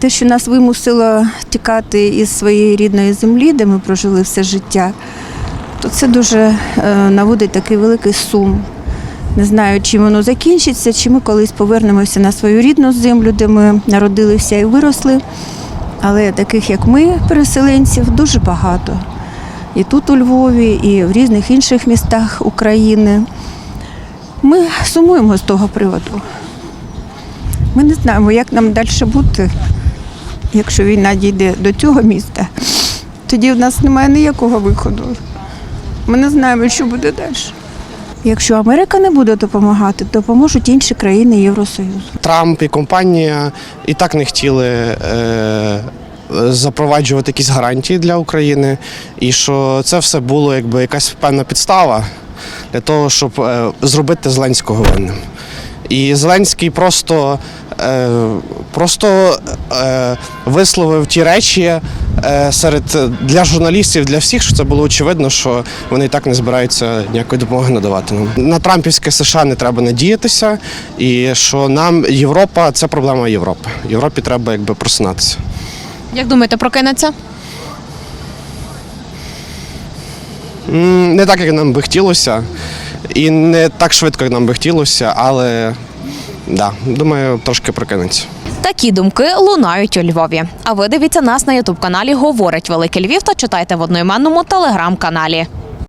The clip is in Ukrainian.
Те, що нас вимусило тікати із своєї рідної землі, де ми прожили все життя, то це дуже е, наводить такий великий сум. Не знаю, чим воно закінчиться, чи ми колись повернемося на свою рідну землю, де ми народилися і виросли. Але таких, як ми, переселенців, дуже багато. І тут у Львові, і в різних інших містах України. Ми сумуємо з того приводу. Ми не знаємо, як нам далі бути, якщо війна дійде до цього міста. Тоді в нас немає ніякого виходу. Ми не знаємо, що буде далі. Якщо Америка не буде допомагати, допоможуть інші країни Євросоюзу. Трамп і компанія і так не хотіли е, запроваджувати якісь гарантії для України, і що це все було якби якась певна підстава для того, щоб е, зробити Зеленського винним. І Зеленський просто, е, просто е, висловив ті речі е, серед для журналістів, для всіх, що це було очевидно, що вони і так не збираються ніякої допомоги надавати нам. На Трампівське США не треба надіятися, і що нам Європа це проблема Європи. Європі треба якби просинатися. Як думаєте, прокинеться? Не так, як нам би хотілося, і не так швидко, як нам би хотілося, але да, думаю, трошки прокинеться. Такі думки лунають у Львові. А ви дивіться нас на ютуб каналі Говорить Великий Львів та читайте в одноіменному телеграм-каналі.